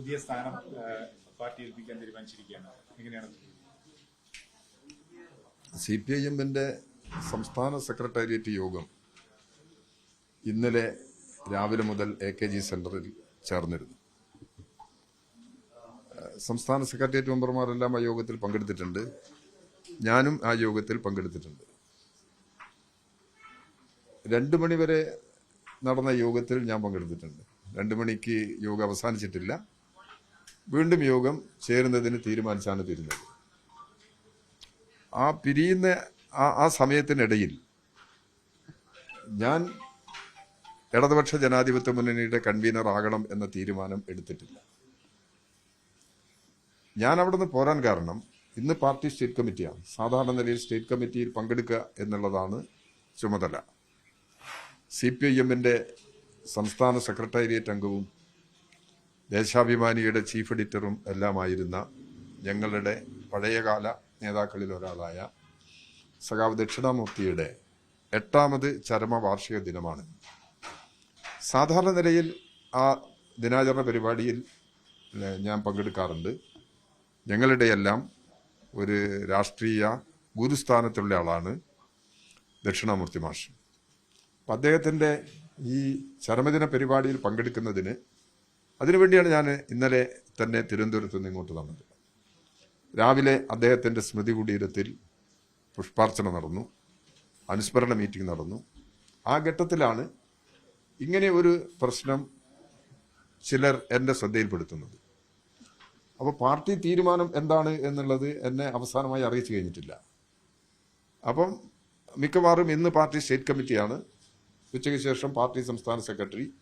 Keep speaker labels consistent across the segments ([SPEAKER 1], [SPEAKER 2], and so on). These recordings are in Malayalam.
[SPEAKER 1] പുതിയ സ്ഥാനം പാർട്ടി ഏൽപ്പിക്കാൻ തീരുമാനിച്ചിരിക്കുകയാണ്. എങ്ങനെയാണ്?
[SPEAKER 2] സി പി ഐ എമ്മിന്റെ സംസ്ഥാന സെക്രട്ടേറിയറ്റ് യോഗം ഇന്നലെ രാവിലെ മുതൽ എ കെ ജി സെന്ററിൽ ചേർന്നിരുന്നു. സംസ്ഥാന സെക്രട്ടേറിയറ്റ് മെമ്പർമാരെല്ലാം ആ യോഗത്തിൽ പങ്കെടുത്തിട്ടുണ്ട്. ഞാനും ആ യോഗത്തിൽ പങ്കെടുത്തിട്ടുണ്ട്. രണ്ടു മണിവരെ നടന്ന യോഗത്തിൽ ഞാൻ പങ്കെടുത്തിട്ടുണ്ട്. രണ്ടു മണിക്ക് യോഗം അവസാനിച്ചിട്ടില്ല. വീണ്ടും യോഗം ചേരുന്നതിന് തീരുമാനിച്ചാണ് തീരുന്നത്. ആ പിരിയുന്ന ആ ആ സമയത്തിനിടയിൽ ഞാൻ ഇടതുപക്ഷ ജനാധിപത്യ മുന്നണിയുടെ കൺവീനർ ആകണം എന്ന തീരുമാനം എടുത്തിട്ടില്ല. ഞാൻ അവിടുന്ന് പോരാൻ കാരണം ഇന്ന് പാർട്ടി സ്റ്റേറ്റ് കമ്മിറ്റിയാണ്. സാധാരണ നിലയിൽ സ്റ്റേറ്റ് കമ്മിറ്റിയിൽ പങ്കെടുക്കുക എന്നുള്ളതാണ് ചുമതല. സി പി ഐ എമ്മിന്റെ സംസ്ഥാന സെക്രട്ടേറിയറ്റ് അംഗവും ദേശാഭിമാനിയുടെ ചീഫ് എഡിറ്ററും എല്ലാമായിരുന്ന ഞങ്ങളുടെ പഴയകാല നേതാക്കളിൽ ഒരാളായ സഖാവ് ദക്ഷിണാമൂർത്തിയുടെ എട്ടാമത് ചരമ വാർഷിക ദിനമാണ്. സാധാരണ നിലയിൽ ആ ദിനാചരണ പരിപാടിയിൽ ഞാൻ പങ്കെടുക്കാറുണ്ട്. ഞങ്ങളുടെ എല്ലാം ഒരു രാഷ്ട്രീയ ഗുരുസ്ഥാനത്തുള്ള ആളാണ് ദക്ഷിണാമൂർത്തി മാഷ്. അപ്പം അദ്ദേഹത്തിന്റെ ഈ ചരമദിന പരിപാടിയിൽ പങ്കെടുക്കുന്നതിന് അതിനുവേണ്ടിയാണ് ഞാൻ ഇന്നലെ തന്നെ തിരുവനന്തപുരത്ത് നിന്ന് ഇങ്ങോട്ട് വന്നത്. രാവിലെ അദ്ദേഹത്തിന്റെ സ്മൃതി കുടീരത്തിൽ പുഷ്പാർച്ചന നടന്നു. അനുസ്മരണ മീറ്റിംഗ് നടന്നു. ആ ഘട്ടത്തിലാണ് ഇങ്ങനെ ഒരു പ്രശ്നം ചിലർ എന്റെ ശ്രദ്ധയിൽപ്പെടുത്തുന്നത്. അപ്പോൾ പാർട്ടി തീരുമാനം എന്താണ് എന്നുള്ളത് എന്നെ അവസാനമായി അറിയിച്ചു കഴിഞ്ഞിട്ടില്ല. അപ്പം മിക്കവാറും ഇന്ന് പാർട്ടി സ്റ്റേറ്റ് കമ്മിറ്റിയാണ്. ഉച്ചയ്ക്ക് ശേഷം പാർട്ടി സംസ്ഥാന സെക്രട്ടറി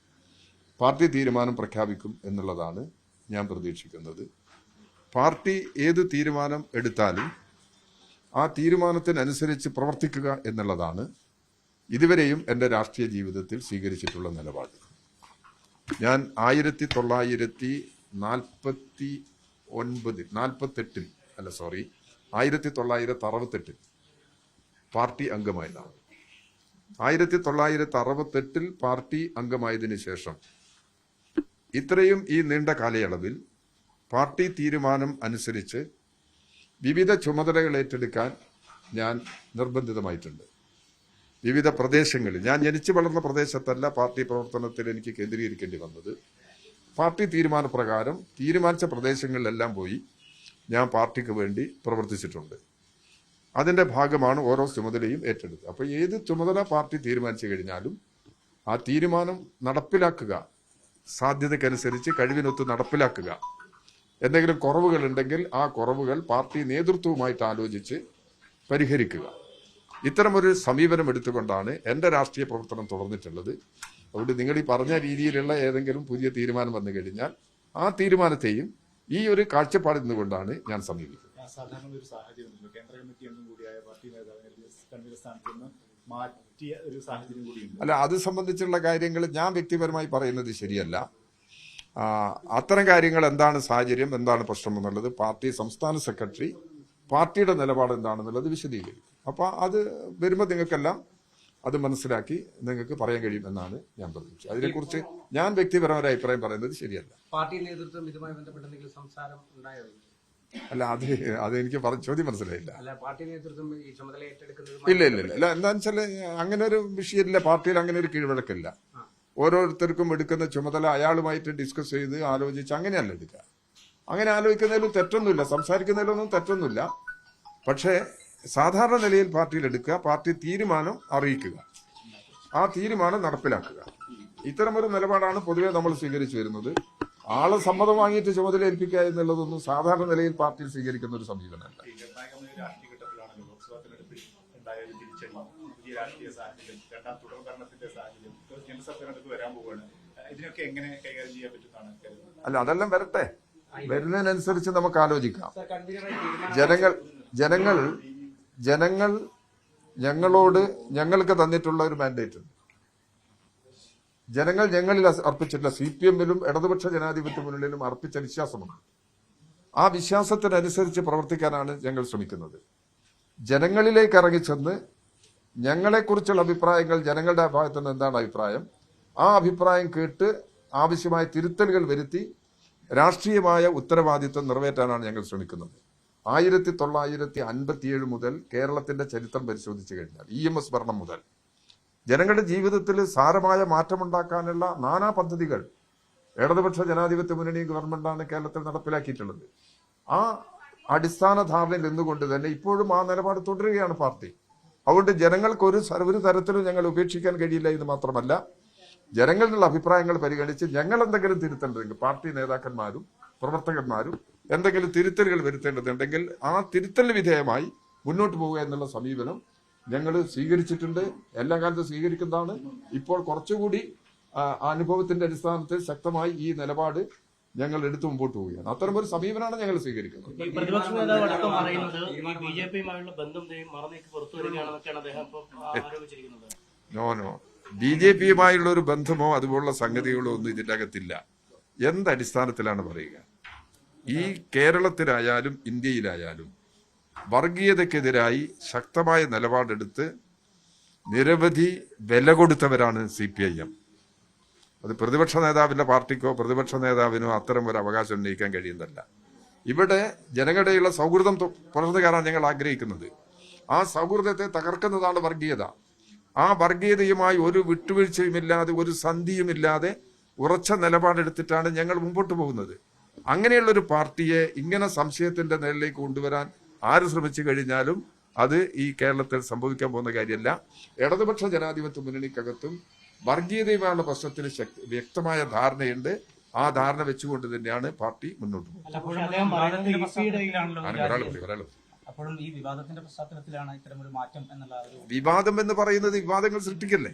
[SPEAKER 2] പാർട്ടി തീരുമാനം പ്രഖ്യാപിക്കും എന്നുള്ളതാണ് ഞാൻ പ്രതീക്ഷിക്കുന്നത്. പാർട്ടി ഏത് തീരുമാനം എടുത്താലും ആ തീരുമാനത്തിനനുസരിച്ച് പ്രവർത്തിക്കുക എന്നുള്ളതാണ് ഇതുവരെയും എന്റെ രാഷ്ട്രീയ ജീവിതത്തിൽ സ്വീകരിച്ചിട്ടുള്ള നിലപാട്. ഞാൻ ആയിരത്തി തൊള്ളായിരത്തി നാൽപ്പത്തി ഒൻപതിൽ നാൽപ്പത്തെട്ടിൽ അല്ല സോറി ആയിരത്തി തൊള്ളായിരത്തി അറുപത്തെട്ടിൽ പാർട്ടി അംഗമായതാണ്. ആയിരത്തി തൊള്ളായിരത്തി അറുപത്തെട്ടിൽ പാർട്ടി അംഗമായതിനു ശേഷം ഇത്രയും ഈ നീണ്ട കാലയളവിൽ പാർട്ടി തീരുമാനം അനുസരിച്ച് വിവിധ ചുമതലകൾ ഏറ്റെടുക്കാൻ ഞാൻ നിർബന്ധിതമായിട്ടുണ്ട്. വിവിധ പ്രദേശങ്ങളിൽ ഞാൻ ജനിച്ചു വളർന്ന പ്രദേശത്തല്ല പാർട്ടി പ്രവർത്തനത്തിൽ എനിക്ക് കേന്ദ്രീകരിക്കേണ്ടി വന്നത്. പാർട്ടി തീരുമാനപ്രകാരം തീരുമാനിച്ച പ്രദേശങ്ങളിലെല്ലാം പോയി ഞാൻ പാർട്ടിക്ക് വേണ്ടി പ്രവർത്തിച്ചിട്ടുണ്ട്. അതിന്റെ ഭാഗമാണ് ഓരോ ചുമതലയും ഏറ്റെടുത്തത്. അപ്പോൾ ഏത് ചുമതല പാർട്ടി തീരുമാനിച്ചു കഴിഞ്ഞാലും ആ തീരുമാനം നടപ്പിലാക്കുക സാധ്യതയ്ക്കനുസരിച്ച് കഴിവിനൊത്ത് നടപ്പിലാക്കുക. എന്തെങ്കിലും കുറവുകൾ ഉണ്ടെങ്കിൽ ആ കുറവുകൾ പാർട്ടി നേതൃത്വവുമായിട്ട് ആലോചിച്ച് പരിഹരിക്കുക. ഇത്തരമൊരു സമീപനം എടുത്തുകൊണ്ടാണ് എന്റെ രാഷ്ട്രീയ പ്രവർത്തനം തുടർന്നിട്ടുള്ളത്. അതുകൊണ്ട് നിങ്ങൾ ഈ പറഞ്ഞ രീതിയിലുള്ള ഏതെങ്കിലും പുതിയ തീരുമാനം വന്നു കഴിഞ്ഞാൽ ആ തീരുമാനത്തെയും ഈ ഒരു കാഴ്ചപ്പാടിൽ നിന്നുകൊണ്ടാണ് ഞാൻ സമീപിക്കുന്നത്.
[SPEAKER 1] സാധാരണ ഒരു സാഹചര്യം കേന്ദ്ര കമ്മിറ്റി കൂടിയായ പാർട്ടി നേതാവിനെ സ്ഥാനത്ത് നിന്ന് മാറ്റിയ ഒരു സാഹചര്യം കൂടിയുണ്ട്.
[SPEAKER 2] അല്ല അത് സംബന്ധിച്ചുള്ള കാര്യങ്ങൾ ഞാൻ വ്യക്തിപരമായി പറയുന്നത് ശരിയല്ല. അത്തരം കാര്യങ്ങൾ എന്താണ് സാഹചര്യം എന്താണ് പ്രശ്നം എന്നുള്ളത് പാർട്ടി സംസ്ഥാന സെക്രട്ടറി പാർട്ടിയുടെ നിലപാട് എന്താണെന്നുള്ളത് വിശദീകരിക്കും. അപ്പൊ അത് വരുമ്പോൾ നിങ്ങൾക്കെല്ലാം അത് മനസ്സിലാക്കി നിങ്ങൾക്ക് പറയാൻ കഴിയും എന്നാണ് ഞാൻ പ്രതീക്ഷിച്ചത്. അതിനെക്കുറിച്ച് ഞാൻ വ്യക്തിപരമായ അഭിപ്രായം പറയുന്നത് ശരിയല്ല.
[SPEAKER 3] പാർട്ടി നേതൃത്വം ഇതുമായി ബന്ധപ്പെട്ട് എന്തെങ്കിലും സംസാരം ഉണ്ടായോ?
[SPEAKER 2] അല്ല അത് അതെനിക്ക് പറഞ്ഞ ചോദ്യം മനസ്സിലായില്ല. ഇല്ല ഇല്ല ഇല്ല. എന്താണെന്ന് വെച്ചാൽ അങ്ങനെ ഒരു വിഷയമില്ല. പാർട്ടിയിൽ അങ്ങനെ ഒരു കീഴ്വഴക്കില്ല. ഓരോരുത്തർക്കും എടുക്കുന്ന ചുമതല അയാളുമായിട്ട് ഡിസ്കസ് ചെയ്ത് ആലോചിച്ച് അങ്ങനെയല്ല എടുക്കുക അങ്ങനെ ആലോചിക്കുന്നതിലും തെറ്റൊന്നുമില്ല. സംസാരിക്കുന്നതിലൊന്നും തെറ്റൊന്നുമില്ല. പക്ഷേ സാധാരണ നിലയിൽ പാർട്ടിയിൽ എടുക്കുക പാർട്ടി തീരുമാനം അറിയിക്കുക. ആ തീരുമാനം നടപ്പിലാക്കുക. ഇത്തരമൊരു നിലപാടാണ് പൊതുവെ നമ്മൾ സ്വീകരിച്ചു വരുന്നത്. ആളെ സമ്മതം വാങ്ങിയിട്ട് ചുമതല ഏൽപ്പിക്കുക എന്നുള്ളതൊന്നും സാധാരണ നിലയിൽ പാർട്ടിയിൽ സ്വീകരിക്കുന്ന ഒരു സമീപനമല്ല അല്ല അതെല്ലാം വരട്ടെ. വരുന്നതിനനുസരിച്ച് നമുക്ക് ആലോചിക്കാം. ജനങ്ങൾ ജനങ്ങൾ ജനങ്ങൾ ഞങ്ങളോട് ഞങ്ങൾക്ക് തന്നിട്ടുള്ള ഒരു മാൻഡേറ്റ് ഉണ്ട്. ജനങ്ങൾ ഞങ്ങളിൽ അർപ്പിച്ചിട്ടുള്ള സി പി എമ്മിലും ഇടതുപക്ഷ ജനാധിപത്യ മുന്നണിയിലും അർപ്പിച്ച വിശ്വാസമാണ്. ആ വിശ്വാസത്തിനനുസരിച്ച് പ്രവർത്തിക്കാനാണ് ഞങ്ങൾ ശ്രമിക്കുന്നത്. ജനങ്ങളിലേക്ക് ഇറങ്ങിച്ചെന്ന് ഞങ്ങളെക്കുറിച്ചുള്ള അഭിപ്രായങ്ങൾ ജനങ്ങളുടെ ഭാഗത്തു നിന്ന് എന്താണ് അഭിപ്രായം? ആ അഭിപ്രായം കേട്ട് ആവശ്യമായ തിരുത്തലുകൾ വരുത്തി രാഷ്ട്രീയമായ ഉത്തരവാദിത്വം നിറവേറ്റാനാണ് ഞങ്ങൾ ശ്രമിക്കുന്നത്. ആയിരത്തി തൊള്ളായിരത്തി അൻപത്തിയേഴ് മുതൽ കേരളത്തിന്റെ ചരിത്രം പരിശോധിച്ചു കഴിഞ്ഞാൽ ഇ എം എസ് ഭരണം മുതൽ ജനങ്ങളുടെ ജീവിതത്തിൽ സാരമായ മാറ്റമുണ്ടാക്കാനുള്ള നാനാ പദ്ധതികൾ ഇടതുപക്ഷ ജനാധിപത്യ മുന്നണി ഗവൺമെന്റാണ് കേരളത്തിൽ നടപ്പിലാക്കിയിട്ടുള്ളത്. ആ അടിസ്ഥാന ധാരണയിൽ നിന്നുകൊണ്ട് തന്നെ ഇപ്പോഴും ആ നിലപാട് തുടരുകയാണ് പാർട്ടി. അതുകൊണ്ട് ജനങ്ങൾക്ക് ഒരു ഒരു തരത്തിലും ഞങ്ങൾ ഉപേക്ഷിക്കാൻ കഴിയില്ല എന്ന് മാത്രമല്ല ജനങ്ങളുടെ അഭിപ്രായങ്ങൾ പരിഗണിച്ച് ഞങ്ങൾ എന്തെങ്കിലും തിരുത്തേണ്ടതെങ്കിൽ പാർട്ടി നേതാക്കന്മാരും പ്രവർത്തകന്മാരും എന്തെങ്കിലും തിരുത്തലുകൾ വരുത്തേണ്ടതുണ്ടെങ്കിൽ ആ തിരുത്തൽ വിധേയമായി മുന്നോട്ട് പോവുക എന്നുള്ള സമീപനം ഞങ്ങൾ സ്വീകരിച്ചിട്ടുണ്ട്. എല്ലാ കാലത്തും സ്വീകരിക്കുന്നതാണ്. ഇപ്പോൾ കുറച്ചുകൂടി അനുഭവത്തിന്റെ അടിസ്ഥാനത്തിൽ ശക്തമായി ഈ നിലപാട് ഞങ്ങൾ എടുത്തു മുമ്പോട്ട് പോവുകയാണ്. അത്തരം ഒരു സമീപനമാണ് ഞങ്ങൾ സ്വീകരിക്കുന്നത്.
[SPEAKER 4] പ്രതിപക്ഷ നേതാവ് അടക്കം പറയുന്നത് ഈ ബി ജെ പിയുമായുള്ള ബന്ധം മറന്നേക്ക് പുറത്തു വരികയാണെന്നൊക്കെയാണ് അദ്ദേഹം ഇപ്പൊ ആരോപിച്ചിരിക്കുന്നത്.
[SPEAKER 2] No no. ബി ജെ പിയുമായുള്ള ഒരു ബന്ധമോ അതുപോലുള്ള സംഗതികളോ ഒന്നും ഇതിന്റെ അകത്തില്ല എന്തടിസ്ഥാനത്തിലാണ് പറയുക? ഈ കേരളത്തിലായാലും ഇന്ത്യയിലായാലും വർഗീയതയ്ക്കെതിരായി ശക്തമായ നിലപാടെടുത്ത് നിരവധി വില കൊടുത്തവരാണ് സി പി ഐ എം അത് പ്രതിപക്ഷ നേതാവിന്റെ പാർട്ടിക്കോ പ്രതിപക്ഷ നേതാവിനോ അത്തരം ഒരു അവകാശം ഉന്നയിക്കാൻ കഴിയുന്നതല്ല. ഇവിടെ ജനങ്ങളുടെയുള്ള സൗഹൃദം പുറത്തു കയറാൻ ഞങ്ങൾ ആഗ്രഹിക്കുന്നത്. ആ സൗഹൃദത്തെ തകർക്കുന്നതാണ് വർഗീയത. ആ വർഗീയതയുമായി ഒരു വിട്ടുവീഴ്ചയുമില്ലാതെ ഒരു സന്ധിയുമില്ലാതെ ഉറച്ച നിലപാടെടുത്തിട്ടാണ് ഞങ്ങൾ മുമ്പോട്ട് പോകുന്നത്. അങ്ങനെയുള്ള ഒരു പാർട്ടിയെ ഇങ്ങനെ സംശയത്തിന്റെ നിലയിലേക്ക് കൊണ്ടുവരാൻ ആര് ശ്രമിച്ചു കഴിഞ്ഞാലും അത് ഈ കേരളത്തിൽ സംഭവിക്കാൻ പോകുന്ന കാര്യമല്ല. ഇടതുപക്ഷ ജനാധിപത്യ മുന്നണിക്കകത്തും വർഗീയതയുമായുള്ള പ്രശ്നത്തിന് ശക്തി വ്യക്തമായ ധാരണയുണ്ട്. ആ ധാരണ വെച്ചുകൊണ്ട് തന്നെയാണ് പാർട്ടി മുന്നോട്ട് പോകുന്നത്.
[SPEAKER 4] പറയുന്നത്.
[SPEAKER 5] അപ്പോഴും ഈ വിവാദത്തിന്റെ പശ്ചാത്തലത്തിലാണ് ഇത്തരമൊരു മാറ്റം എന്നുള്ള
[SPEAKER 2] വിവാദം എന്ന് പറയുന്നത് വിവാദങ്ങൾ സൃഷ്ടിക്കല്ലേ?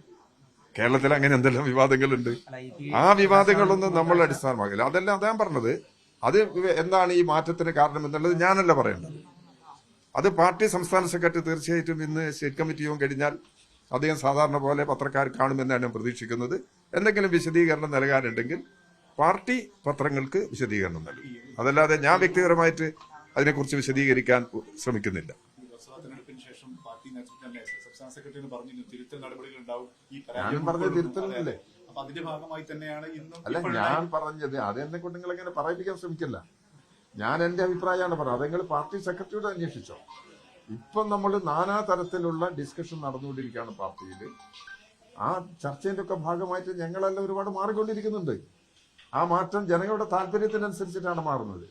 [SPEAKER 2] കേരളത്തിൽ അങ്ങനെ എന്തെല്ലാം വിവാദങ്ങളുണ്ട്? ആ വിവാദങ്ങളൊന്നും നമ്മൾ അടിസ്ഥാനമാകില്ല അതെല്ലാം അതാ പറഞ്ഞത്. അത് എന്താണ് ഈ മാറ്റത്തിന് കാരണം എന്നുള്ളത് ഞാനല്ല പറയേണ്ടത്. അത് പാർട്ടി സംസ്ഥാന സെക്രട്ടറി തീർച്ചയായിട്ടും ഇന്ന് സ്റ്റേറ്റ് കമ്മിറ്റി യോഗം കഴിഞ്ഞാൽ അദ്ദേഹം സാധാരണ പോലെ പത്രക്കാർ കാണുമെന്നാണ് ഞാൻ പ്രതീക്ഷിക്കുന്നത്. എന്തെങ്കിലും വിശദീകരണം നൽകാനുണ്ടെങ്കിൽ പാർട്ടി പത്രങ്ങൾക്ക് വിശദീകരണം നൽകും. അതല്ലാതെ ഞാൻ വ്യക്തിപരമായിട്ട് അതിനെക്കുറിച്ച് വിശദീകരിക്കാൻ ശ്രമിക്കുന്നില്ല. അല്ല ഞാൻ പറഞ്ഞത് അതെന്നെ കൊണ്ട് നിങ്ങൾ ഇങ്ങനെ പറയിപ്പിക്കാൻ ശ്രമിക്കില്ല. ഞാൻ എന്റെ അഭിപ്രായമാണ് പറഞ്ഞത്. അതെങ്കിൽ പാർട്ടി സെക്രട്ടറിയോട് അന്വേഷിച്ചോ. ഇപ്പം നമ്മൾ നാനാ തരത്തിലുള്ള ഡിസ്കഷൻ നടന്നുകൊണ്ടിരിക്കുകയാണ് പാർട്ടിയിൽ ആ ചർച്ചയുടെ ഒക്കെ ഭാഗമായിട്ട് ഞങ്ങളെല്ലാം ഒരുപാട് മാറിക്കൊണ്ടിരിക്കുന്നുണ്ട്. ആ മാറ്റം ജനങ്ങളുടെ താല്പര്യത്തിനനുസരിച്ചിട്ടാണ് മാറുന്നത്.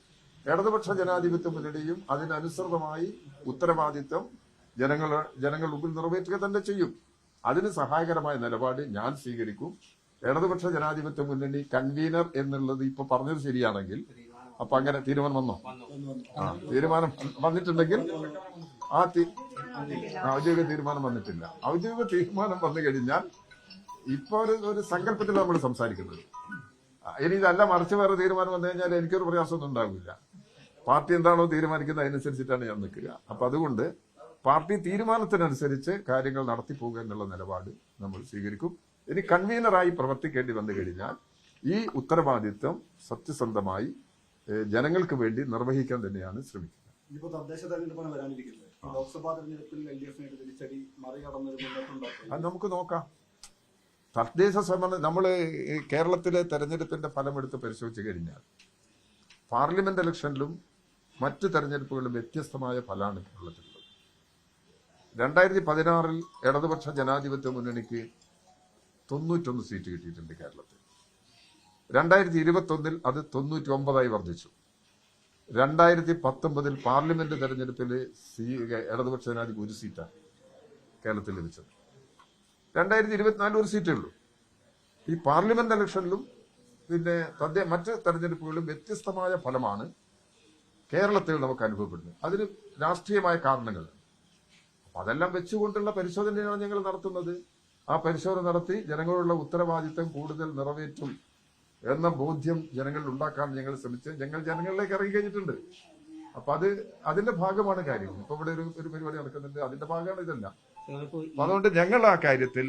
[SPEAKER 2] ഇടതുപക്ഷ ജനാധിപത്യ മുന്നണിയും അതിനനുസൃതമായി ഉത്തരവാദിത്വം ജനങ്ങൾ മുമ്പിൽ നിറവേറ്റുക തന്നെ ചെയ്യും. അതിന് സഹായകരമായ നിലപാട് ഞാൻ സ്വീകരിക്കും. ഇടതുപക്ഷ ജനാധിപത്യ മുന്നണി കൺവീനർ എന്നുള്ളത് ഇപ്പൊ പറഞ്ഞത് ശരിയാണെങ്കിൽ അപ്പൊ അങ്ങനെ തീരുമാനം വന്നോ? ആ തീരുമാനം വന്നിട്ടുണ്ടെങ്കിൽ ആ ഔദ്യോഗിക തീരുമാനം വന്നിട്ടില്ല. ഔദ്യോഗിക തീരുമാനം വന്നു കഴിഞ്ഞാൽ ഇപ്പൊ ഒരു ഒരു സങ്കല്പത്തിൽ നമ്മൾ സംസാരിക്കുന്നത്. ഇനി ഇതല്ല മറിച്ച് വേറെ തീരുമാനം വന്നു കഴിഞ്ഞാൽ എനിക്കൊരു പ്രയാസമൊന്നും ഉണ്ടാവില്ല. പാർട്ടി എന്താണോ തീരുമാനിക്കുന്നത് അതിനനുസരിച്ചിട്ടാണ് ഞാൻ നിൽക്കുക. അപ്പൊ അതുകൊണ്ട് പാർട്ടി തീരുമാനത്തിനനുസരിച്ച് കാര്യങ്ങൾ നടത്തി പോകുക എന്നുള്ള നിലപാട് നമ്മൾ സ്വീകരിക്കും. ഇനി കൺവീനറായി പ്രവർത്തിക്കേണ്ടി വന്നു കഴിഞ്ഞാൽ ഈ ഉത്തരവാദിത്വം സത്യസന്ധമായി ജനങ്ങൾക്ക് വേണ്ടി നിർവഹിക്കാൻ തന്നെയാണ് ശ്രമിക്കുന്നത്
[SPEAKER 6] ഇപ്പോൾ തദ്ദേശ തെരഞ്ഞെടുപ്പാണ് വരാനിരിക്കുന്നത്. ലോക്സഭാ തെരഞ്ഞെടുപ്പിൽ എൽ ഡി എഫിനായിട്ട് തിരിച്ചടി മറികടന്നൊരു
[SPEAKER 2] നമുക്ക് നോക്കാം. തദ്ദേശ സംബന്ധം നമ്മൾ കേരളത്തിലെ തെരഞ്ഞെടുപ്പിന്റെ ഫലമെടുത്ത് പരിശോധിച്ചു കഴിഞ്ഞാൽ പാർലമെന്റ് ഇലക്ഷനിലും മറ്റ് തെരഞ്ഞെടുപ്പുകളിലും വ്യത്യസ്തമായ ഫലമാണ് കേരളത്തിലുള്ളത് രണ്ടായിരത്തി പതിനാറിൽ ഇടതുപക്ഷ ജനാധിപത്യ മുന്നണിക്ക് തൊണ്ണൂറ്റൊന്ന് സീറ്റ് കിട്ടിയിട്ടുണ്ട് കേരളത്തിൽ. രണ്ടായിരത്തി ഇരുപത്തി ഒന്നിൽ അത് തൊണ്ണൂറ്റി ഒമ്പതായി വർദ്ധിച്ചു. രണ്ടായിരത്തി പത്തൊമ്പതിൽ പാർലമെന്റ് തെരഞ്ഞെടുപ്പിൽ സി ഇടതുപക്ഷ ജനാധിപത്യ ഒരു സീറ്റാണ് കേരളത്തിൽ ലഭിച്ചത്. രണ്ടായിരത്തി ഇരുപത്തിനാലിൽ ഒരു സീറ്റേ ഉള്ളൂ. ഈ പാർലമെന്റ് ഇലക്ഷനിലും പിന്നെ തദ്ദേ മറ്റ് തെരഞ്ഞെടുപ്പുകളിലും വ്യത്യസ്തമായ ഫലമാണ് കേരളത്തിൽ നമുക്ക് അനുഭവപ്പെടുന്നത്. അതിന് രാഷ്ട്രീയമായ കാരണങ്ങൾ. അതെല്ലാം വെച്ചുകൊണ്ടുള്ള പരിശോധനയാണ് ഞങ്ങൾ നടത്തുന്നത്. ആ പരിശോധന നടത്തി ജനങ്ങളുള്ള ഉത്തരവാദിത്തം കൂടുതൽ നിറവേറ്റും എന്ന ബോധ്യം ജനങ്ങളിൽ ഉണ്ടാക്കാൻ ഞങ്ങൾ ശ്രമിച്ച് ഞങ്ങൾ ജനങ്ങളിലേക്ക് ഇറങ്ങി കഴിഞ്ഞിട്ടുണ്ട്. അപ്പൊ അത് അതിന്റെ ഭാഗമാണ് കാര്യം ഇപ്പൊ ഇവിടെ ഒരു ഒരു പരിപാടി നടക്കുന്നുണ്ട്. അതിന്റെ ഭാഗമാണ് ഇതല്ല. അപ്പൊ അതുകൊണ്ട് ഞങ്ങൾ ആ കാര്യത്തിൽ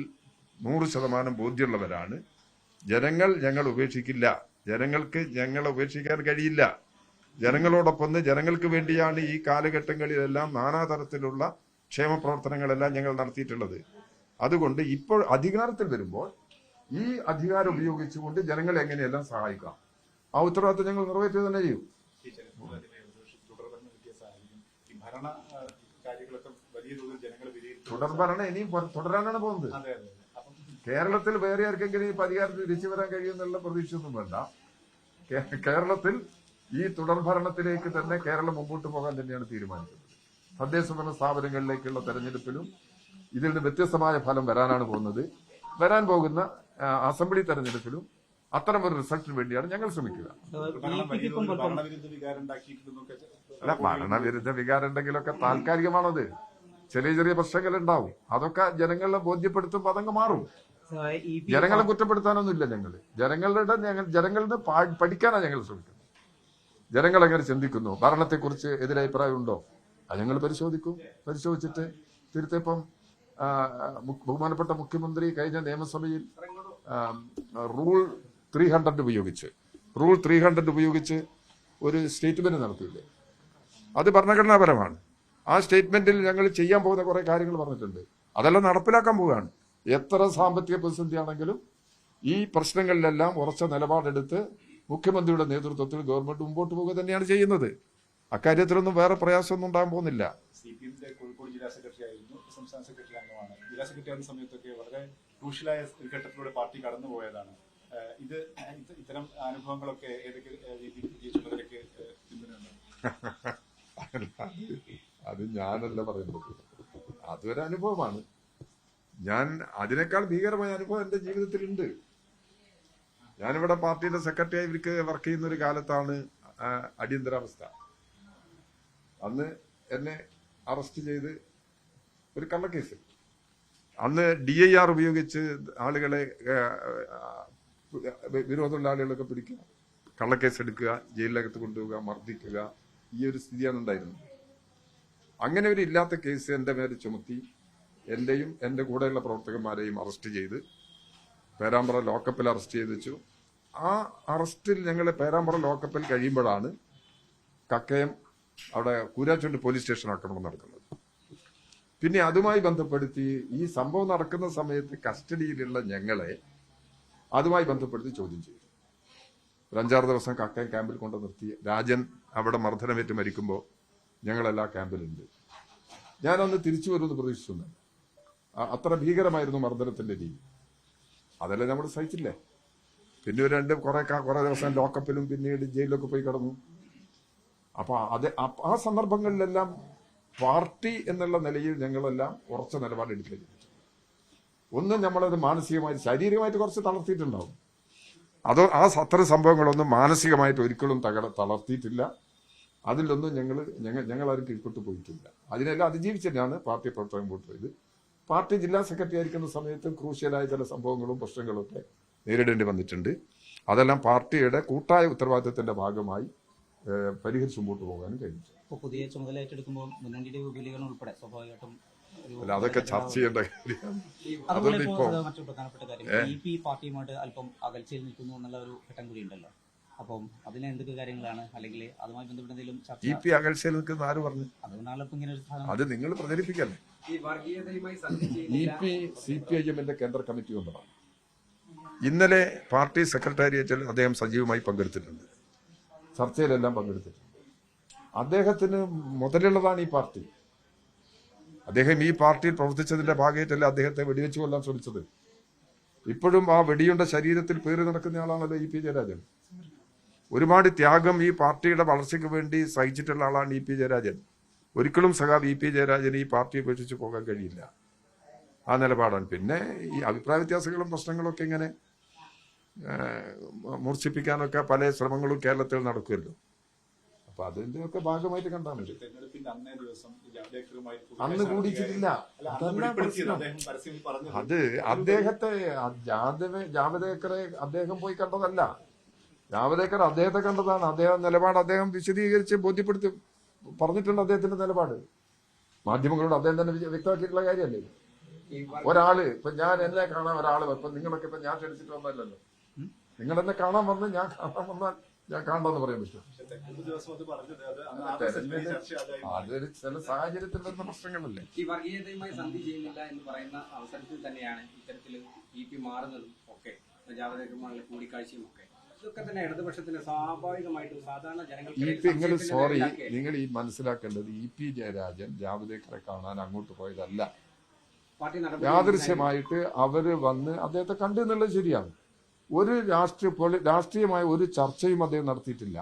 [SPEAKER 2] നൂറ് ശതമാനം ബോധ്യമുള്ളവരാണ്. ജനങ്ങൾ ഞങ്ങൾ ഉപേക്ഷിക്കില്ല. ജനങ്ങൾക്ക് ഞങ്ങളെ ഉപേക്ഷിക്കാൻ കഴിയില്ല. ജനങ്ങളോടൊപ്പം ജനങ്ങൾക്ക് വേണ്ടിയാണ് ഈ കാലഘട്ടങ്ങളിലെല്ലാം നാനാതരത്തിലുള്ള ക്ഷേമ പ്രവർത്തനങ്ങളെല്ലാം ഞങ്ങൾ നടത്തിയിട്ടുള്ളത്. അതുകൊണ്ട് ഇപ്പോൾ അധികാരത്തിൽ വരുമ്പോൾ ഈ അധികാരം ഉപയോഗിച്ചുകൊണ്ട് ജനങ്ങളെ എങ്ങനെയെല്ലാം സഹായിക്കാം? ആ ഉത്തരവാദിത്വം ഞങ്ങൾ നിറവേറ്റുക തന്നെ ചെയ്യും.
[SPEAKER 1] തുടർഭരണ
[SPEAKER 2] ഇനിയും തുടരാനാണ് പോകുന്നത്. കേരളത്തിൽ വേറെ ആർക്കെങ്കിലും ഈ അധികാരത്തിൽ തിരിച്ചു വരാൻ കഴിയുമെന്നുള്ള പ്രതീക്ഷയൊന്നും വേണ്ട. കേരളത്തിൽ ഈ തുടർഭരണത്തിലേക്ക് തന്നെ കേരളം മുമ്പോട്ട് പോകാൻ തന്നെയാണ് തീരുമാനിക്കുന്നത് തദ്ദേശ ഭരണ സ്ഥാപനങ്ങളിലേക്കുള്ള തെരഞ്ഞെടുപ്പിലും ഇതിൽ നിന്ന് വ്യത്യസ്തമായ ഫലം വരാനാണ് പോകുന്നത്. വരാൻ പോകുന്ന അസംബ്ലി തെരഞ്ഞെടുപ്പിലും അത്തരം ഒരു റിസൾട്ടിന് വേണ്ടിയാണ് ഞങ്ങൾ ശ്രമിക്കുക. അല്ല ഭരണവിരുദ്ധ വികാരം ഉണ്ടെങ്കിലൊക്കെ താൽക്കാലികമാണത്. ചെറിയ ചെറിയ പ്രശ്നങ്ങൾ ഉണ്ടാവും അതൊക്കെ ജനങ്ങളെ ബോധ്യപ്പെടുത്തുമ്പോൾ അതങ്ങ് മാറും. ജനങ്ങളെ കുറ്റപ്പെടുത്താനൊന്നുമില്ല ഞങ്ങൾ ജനങ്ങളുടെ ഞങ്ങൾ ജനങ്ങളുടെ പഠിക്കാനാണ് ഞങ്ങൾ ശ്രമിക്കുന്നത്. ജനങ്ങൾ എങ്ങനെ ചിന്തിക്കുന്നു? ഭരണത്തെക്കുറിച്ച് എതിരഭിപ്രായം ഉണ്ടോ അത് ഞങ്ങൾ പരിശോധിക്കും. പരിശോധിച്ചിട്ട് തിരുത്തിപ്പം ബഹുമാനപ്പെട്ട മുഖ്യമന്ത്രി കഴിഞ്ഞ നിയമസഭയിൽ റൂൾ ത്രീ ഹൺഡ്രഡ് ഉപയോഗിച്ച് റൂൾ ത്രീ ഹൺഡ്രഡ് ഉപയോഗിച്ച് ഒരു സ്റ്റേറ്റ്മെന്റ് നടത്തിയില്ലേ? അത് ഭരണഘടനാപരമാണ്. ആ സ്റ്റേറ്റ്മെന്റിൽ ഞങ്ങൾ ചെയ്യാൻ പോകുന്ന കുറെ കാര്യങ്ങൾ പറഞ്ഞിട്ടുണ്ട്. അതെല്ലാം നടപ്പിലാക്കാൻ പോവുകയാണ്. എത്ര സാമ്പത്തിക പ്രതിസന്ധി ആണെങ്കിലും ഈ പ്രശ്നങ്ങളിലെല്ലാം ഉറച്ച നിലപാടെടുത്ത് മുഖ്യമന്ത്രിയുടെ നേതൃത്വത്തിൽ ഗവൺമെന്റ് മുമ്പോട്ട് പോവുക തന്നെയാണ് ചെയ്യുന്നത്. അക്കാര്യത്തിലൊന്നും വേറെ പ്രയാസമൊന്നും ഉണ്ടാകാൻ പോകുന്നില്ല.
[SPEAKER 1] സി പി എമ്മിന്റെ കോഴിക്കോട് ജില്ലാ സെക്രട്ടറി ആയിരുന്നു. സംസ്ഥാന സെക്രട്ടറി അംഗമാണ്. ജില്ലാ സെക്രട്ടറി ആയിരുന്ന സമയത്തൊക്കെ വളരെ ക്രൂഷ്യലായ ഒരു ഘട്ടത്തിലൂടെ പാർട്ടി കടന്നുപോയതാണ്. ഇത് ഇത് ഇത്തരം അനുഭവങ്ങളൊക്കെ ഏതൊക്കെ രീതിയിൽ ചുമതലയ്ക്ക്
[SPEAKER 2] അത് ഞാനല്ല പറയുന്നത്. അതൊരു അനുഭവമാണ്. ഞാൻ അതിനേക്കാൾ ഭീകരമായ അനുഭവം എന്റെ ജീവിതത്തിൽ ജീവിതത്തിലുണ്ട്. ഞാനിവിടെ പാർട്ടിയുടെ സെക്രട്ടറി ആയി ഇവർക്ക് വർക്ക് ചെയ്യുന്ന ഒരു കാലത്താണ് അടിയന്തരാവസ്ഥ. അന്ന് എന്നെ അറസ്റ്റ് ചെയ്ത് ഒരു കള്ളക്കേസ്. അന്ന് ഡി ഐ ആർ ഉപയോഗിച്ച് ആളുകളെ വിരോധമുള്ള ആളുകളൊക്കെ പിടിക്കുക കള്ളക്കേസ് എടുക്കുക ജയിലിനകത്ത് കൊണ്ടുപോവുക മർദ്ദിക്കുക ഈ ഒരു സ്ഥിതിയാണ് ഉണ്ടായിരുന്നത്. അങ്ങനെ ഒരു ഇല്ലാത്ത കേസ് എന്റെ മേലെ ചുമത്തി എന്റെയും എന്റെ കൂടെയുള്ള പ്രവർത്തകന്മാരെയും അറസ്റ്റ് ചെയ്ത് പേരാമ്പ്ര ലോക്കപ്പിൽ അറസ്റ്റ് ചെയ്ത് വെച്ചു. ആ അറസ്റ്റിൽ ഞങ്ങൾ പേരാമ്പ്ര ലോക്കപ്പിൽ കഴിയുമ്പോഴാണ് കക്കയം അവിടെ കൂരാച്ചുണ്ട് പോലീസ് സ്റ്റേഷൻ ആക്രമണം നടക്കുന്നത്. പിന്നെ അതുമായി ബന്ധപ്പെടുത്തി ഈ സംഭവം നടക്കുന്ന സമയത്ത് കസ്റ്റഡിയിലുള്ള ഞങ്ങളെ അതുമായി ബന്ധപ്പെടുത്തി ചോദ്യം ചെയ്തു. ഒരു അഞ്ചാറ് ദിവസം കക്കയം ക്യാമ്പിൽ കൊണ്ട് നിർത്തി. രാജൻ അവിടെ മർദ്ദനമേറ്റ് മരിക്കുമ്പോൾ ഞങ്ങളെല്ലാ ക്യാമ്പിലുണ്ട്. ഞാനന്ന് തിരിച്ചു വരുമെന്ന് പ്രതീക്ഷിച്ചു അത്ര ഭീകരമായിരുന്നു മർദ്ദനത്തിന്റെ രീതി. അതെല്ലാം നമ്മൾ സഹിച്ചില്ലേ? പിന്നെ ഒരു രണ്ട് കുറെ കുറെ ദിവസം ലോക്കപ്പിലും പിന്നീട് ജയിലിലൊക്കെ പോയി കിടന്നു. അപ്പൊ അത് ആ സന്ദർഭങ്ങളിലെല്ലാം പാർട്ടി എന്നുള്ള നിലയിൽ ഞങ്ങളെല്ലാം ഉറച്ച നിലപാടെടുക്കുകയും ഒന്നും നമ്മളത് മാനസികമായി ശാരീരികമായിട്ട് കുറച്ച് തളർത്തിയിട്ടുണ്ടാവും. അത് ആ അത്തരം സംഭവങ്ങളൊന്നും മാനസികമായിട്ട് ഒരിക്കലും തകട തളർത്തിയിട്ടില്ല. അതിലൊന്നും ഞങ്ങൾ ഞങ്ങൾ ആരും കീഴ്പ്പെട്ടു പോയിട്ടില്ല. അതിനെല്ലാം അതിജീവിച്ചിട്ടാണ് പാർട്ടി പ്രവർത്തനം മുമ്പോട്ട് പോയത് പാർട്ടി ജില്ലാ സെക്രട്ടറി ആയിരിക്കുന്ന സമയത്ത് ക്രൂഷ്യലായ ചില സംഭവങ്ങളും പ്രശ്നങ്ങളൊക്കെ നേരിടേണ്ടി വന്നിട്ടുണ്ട്. അതെല്ലാം പാർട്ടിയുടെ കൂട്ടായ ഉത്തരവാദിത്തത്തിന്റെ ഭാഗമായി പരിഹരിച്ചു മുമ്പോട്ട് പോകാനും കഴിഞ്ഞു
[SPEAKER 5] ഇപ്പോൾ പുതിയ ചുമതല ഏറ്റെടുക്കുമ്പോൾ മുന്നണിയുടെ വിപുലീകരണം ഉൾപ്പെടെ സ്വാഭാവികമായിട്ടും
[SPEAKER 2] അല്ല അതൊക്കെ ചർച്ച ചെയ്യേണ്ട കാര്യമാണ്.
[SPEAKER 5] അതുപോലെ ഇപ്പോൾ
[SPEAKER 2] ഇപ്പോ
[SPEAKER 5] മറ്റൊരു പ്രധാനപ്പെട്ട കാര്യം. ബി പി പാർട്ടിയുമായിട്ട് അല്പം അകൽച്ചയിൽ നിൽക്കുന്നു എന്നുള്ള ഒരു ഘട്ടം കൂടി ഉണ്ടല്ലോ. അപ്പം അതിന് എന്തൊക്കെ കാര്യങ്ങളാണ്? അല്ലെങ്കിൽ അതുമായി ബന്ധപ്പെട്ട എന്തെങ്കിലും
[SPEAKER 2] ഇ പി അകൽച്ചയിൽ നിൽക്കുന്ന ആര് പറഞ്ഞു?
[SPEAKER 5] അതുകൊണ്ടാണ് ഇപ്പൊ ഇങ്ങനെ ഒരു സാധനം
[SPEAKER 2] അത് നിങ്ങൾ പ്രചരിപ്പിക്കല്ലേ?
[SPEAKER 3] ഈ വർഗീയതയുമായി സന്ധി
[SPEAKER 2] E P C P I എമ്മിന്റെ കേന്ദ്ര കമ്മിറ്റി മെമ്പറാണ് ഇന്നലെ പാർട്ടി സെക്രട്ടേറിയറ്റിൽ അദ്ദേഹം സജീവമായി പങ്കെടുത്തിട്ടുണ്ട്. ചർച്ചയിലെല്ലാം പങ്കെടുത്തിട്ടുണ്ട്. അദ്ദേഹത്തിന് മുതലുള്ളതാണ് ഈ പാർട്ടി. അദ്ദേഹം ഈ പാർട്ടിയിൽ പ്രവർത്തിച്ചതിന്റെ ഭാഗമായിട്ടല്ലേ അദ്ദേഹത്തെ വെടിവെച്ചു കൊല്ലാൻ ശ്രമിച്ചത്. ഇപ്പോഴും ആ വെടിയുണ്ട ശരീരത്തിൽ പേറി നടക്കുന്ന ആളാണല്ലോ ഇ പി ജയരാജൻ. ഒരുപാട് ത്യാഗം ഈ പാർട്ടിയുടെ വളർച്ചയ്ക്ക് വേണ്ടി സഹിച്ചിട്ടുള്ള ആളാണ് ഇ പി ജയരാജൻ. ഒരിക്കലും സഹാ ഇ പി ജയരാജന് ഈ പാർട്ടി ഉപേക്ഷിച്ച് പോകാൻ കഴിയില്ല. ആ നിലപാടാണ്. പിന്നെ ഈ അഭിപ്രായ വ്യത്യാസങ്ങളും പ്രശ്നങ്ങളൊക്കെ ഇങ്ങനെ മൂർച്ഛിപ്പിക്കാനൊക്കെ പല ശ്രമങ്ങളും കേരളത്തിൽ നടക്കുമല്ലോ അപ്പൊ അതിന്റെ ഒക്കെ ഭാഗമായിട്ട് കണ്ടാൽ മതി.
[SPEAKER 1] അന്ന്
[SPEAKER 2] കൂടിയിട്ടില്ല.
[SPEAKER 1] പറഞ്ഞത്.
[SPEAKER 2] അത് അദ്ദേഹത്തെ ജാദവ ജാവദേക്കറെ അദ്ദേഹം പോയി കണ്ടതല്ല. ജാവദേക്കർ അദ്ദേഹത്തെ കണ്ടതാണ്. അദ്ദേഹം നിലപാട് അദ്ദേഹം വിശദീകരിച്ച് ബോധ്യപ്പെടുത്തി പറഞ്ഞിട്ടുണ്ട് അദ്ദേഹത്തിന്റെ നിലപാട്. മാധ്യമങ്ങളോട് അദ്ദേഹം തന്നെ വ്യക്തമാക്കിയിട്ടുള്ള കാര്യമല്ലേ? ഒരാൾ ഇപ്പൊ ഞാൻ എന്നെ കാണാൻ ഒരാൾ ഇപ്പൊ നിങ്ങളൊക്കെ ഇപ്പൊ ഞാൻ ക്ഷണിച്ചിട്ട് വന്നല്ലോ നിങ്ങൾ എന്നെ കാണാൻ വന്ന് ഞാൻ കാണാൻ വന്നാൽ ഞാൻ കാണണമെന്ന് പറയാൻ പറ്റും അതൊരു ചില സാഹചര്യത്തിൽ വരുന്ന പ്രശ്നങ്ങളല്ലേ?
[SPEAKER 3] ഈ വർഗീയതയുമായി സന്ധി ചെയ്യുന്നില്ല എന്ന് പറയുന്ന അവസരത്തിൽ തന്നെയാണ് ഇത്തരത്തിൽ ഇ പി മാറുന്നതും ഒക്കെ ജാവദേക്കറുമായുള്ള കൂടിക്കാഴ്ചയും ഒക്കെ ഇതൊക്കെ തന്നെ ഇടതുപക്ഷത്തിന് സ്വാഭാവികമായിട്ടും സാധാരണ
[SPEAKER 2] ഇ പി നിങ്ങൾ സോറി നിങ്ങൾ ഈ മനസ്സിലാക്കേണ്ടത് ഇ പി ജയരാജൻ ജാവദേക്കറെ കാണാൻ അങ്ങോട്ട് പോയതല്ല. യാദൃശ്യമായിട്ട് അവർ വന്ന് അദ്ദേഹത്തെ കണ്ടു എന്നുള്ളത് ശരിയാണ്. ഒരു രാഷ്ട്രീയ രാഷ്ട്രീയമായ ഒരു ചർച്ചയും അദ്ദേഹം നടത്തിയിട്ടില്ല.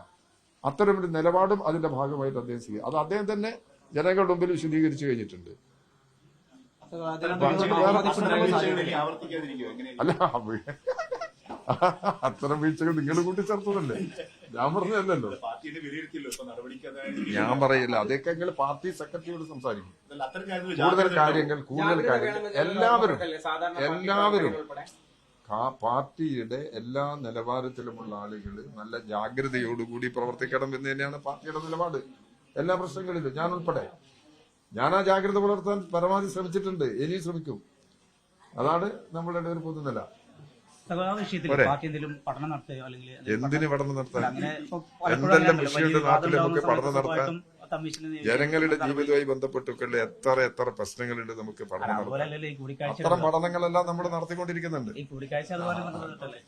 [SPEAKER 2] അത്തരമൊരു നിലപാടും അതിന്റെ ഭാഗമായിട്ട് അദ്ദേഹം സ്വീകരിക്കും അത് അദ്ദേഹം തന്നെ ജനങ്ങളുടെ മുമ്പിൽ വിശദീകരിച്ചു കഴിഞ്ഞിട്ടുണ്ട്. അല്ല അത്തരം വീഴ്ചകൾ നിങ്ങൾ കൂട്ടിച്ചേർത്തതല്ലേ ഞാൻ
[SPEAKER 1] പറഞ്ഞതല്ലോ
[SPEAKER 2] ഞാൻ പറയില്ല അതൊക്കെ നിങ്ങൾ പാർട്ടി സെക്രട്ടറിയോട് സംസാരിക്കും? കൂടുതൽ കാര്യങ്ങൾ കൂടുതൽ കാര്യങ്ങൾ. എല്ലാവരും എല്ലാവരും. പാർട്ടിയുടെ എല്ലാ നിലവാരത്തിലുമുള്ള ആളുകൾ നല്ല ജാഗ്രതയോടുകൂടി പ്രവർത്തിക്കണം എന്ന് തന്നെയാണ് പാർട്ടിയുടെ നിലപാട്. എല്ലാ പ്രശ്നങ്ങളിലും ഞാൻ ഉൾപ്പെടെ. ഞാൻ ആ ജാഗ്രത പുലർത്താൻ പരമാവധി ശ്രമിച്ചിട്ടുണ്ട്. ഇനിയും ശ്രമിക്കും. അതാണ് നമ്മളുടെ ഒരു പൊതുനില. എന്തിനു പഠനം നടത്താൻ? എന്തെല്ലാം. വിഷയമുണ്ട്
[SPEAKER 5] ഉണ്ടാകുന്ന
[SPEAKER 2] പഠനം നടത്താൻ?
[SPEAKER 5] കമ്മീഷനെ
[SPEAKER 2] ജനങ്ങളുടെ ജീവിതവുമായി ബന്ധപ്പെട്ടുള്ള എത്ര എത്ര പ്രശ്നങ്ങളുണ്ട് നമുക്ക് പഠനം അത്തരം പഠനങ്ങളെല്ലാം നമ്മൾ നടത്തിക്കൊണ്ടിരിക്കുന്നുണ്ട്.
[SPEAKER 5] ഈ കൂടിക്കാഴ്ച അതുപോലെ നടന്നിട്ടല്ലേ